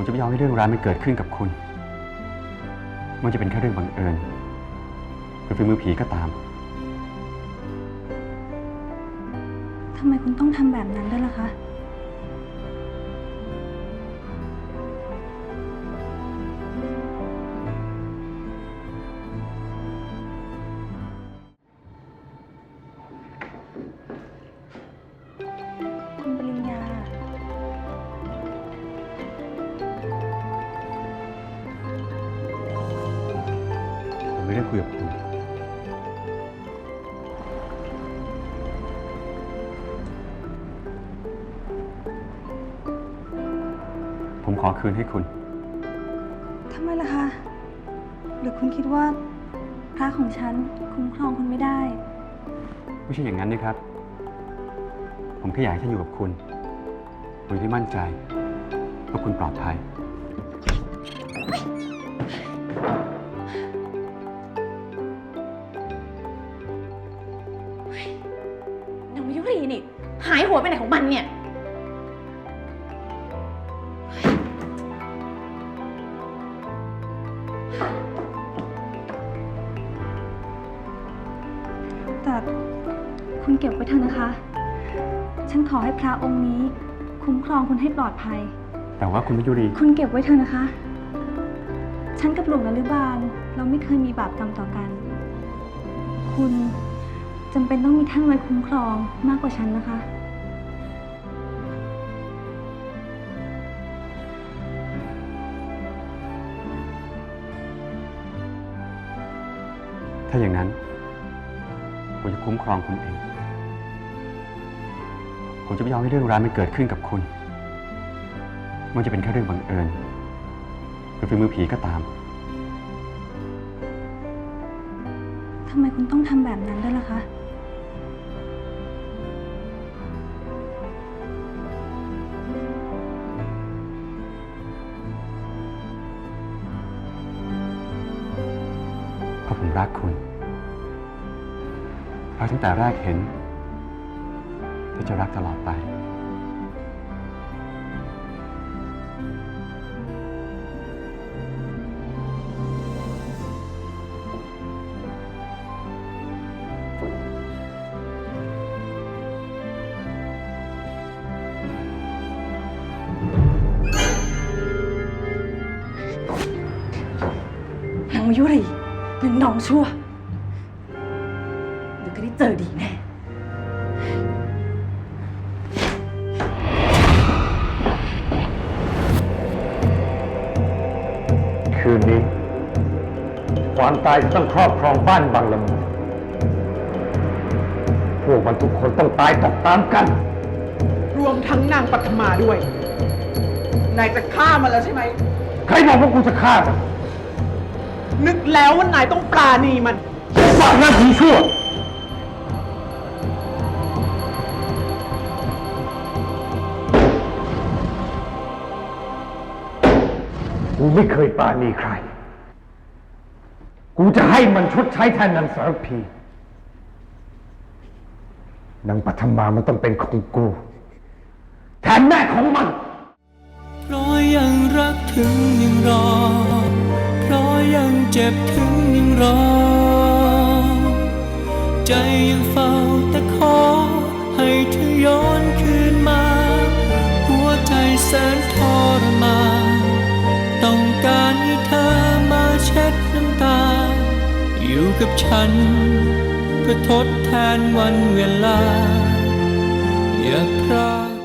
ผมจะไม่ยอมให้เรื่องร้ายมันเกิดขึ้นกับคุณ มันจะเป็นแค่เรื่องบังเอิญหรือฝีมือผีก็ตาม ทำไมคุณต้องทำแบบนั้นด้วยล่ะคะ ไม่ได้คุยกับคุณผมขอคืนให้คุณ ทำไมล่ะคะหรือคุณคิดว่า พระของฉันคุ้มครองคุณไม่ได้ ไม่ใช่อย่างนั้นนะครับ ผมแค่อยากให้ฉันอยู่กับคุณโดยที่มั่นใจว่าคุณปลอดภัย หายหัวไปไหนของมันเนี่ย แต่คุณเก็บไว้เถอะนะคะ ฉันขอให้พระองค์นี้ คุ้มครองคุณให้ปลอดภัย แต่ว่าคุณมัยุรี คุณเก็บไว้เถอะนะคะ ฉันกับหลวงนฤบาลเราไม่เคยมีบาปกรรมต่อกัน คุณจำเป็นต้องมีท่านไว้คุ้มครองมากกว่าฉันนะคะ ถ้าอย่างนั้นผมจะคุ้มครองคุณเอง ผมจะไม่ยอมให้เรื่องร้ายมันเกิดขึ้นกับคุณไมันจะเป็นแค่เรื่องบังเอิญหรือฝีมือผีก็ตาม ทำไมคุณต้องทำแบบนั้นด้วยล่ะคะ เพราะผมรักคุณ รักตั้งแต่แรกเห็นและจะรักตลอดไป นางมายุรีนางน้องชั่ว เดี๋ยวก็ได้เจอดีแน่คืนนี้ ความตายจะต้องครอบครองบ้านบางละมุงพวกมันทุกคนต้องตายตกตามกัน รวมทั้งนางปัทมาด้วย นายจะฆ่ามันแล้วใช่ไหม ใครบอกว่ากูจะฆ่ามันนึกแล้วว่านายต้องปราณีมันฝากหน้าผีชั่ว กูไม่เคยปาณีใคร กูจะให้มันชดใช้แทนนางสารพีนางปัทมามันต้องเป็นของกู แทนแม่ของมัน เพราะยังรักถึงยังรอ เพราะยังเจ็บถึงยังรอ ใจยังเฝ้าแต่ขอให้เธอย้อนคืน อยู่กับฉัน เพื่อทดแทนวันเวลา อย่าพลาด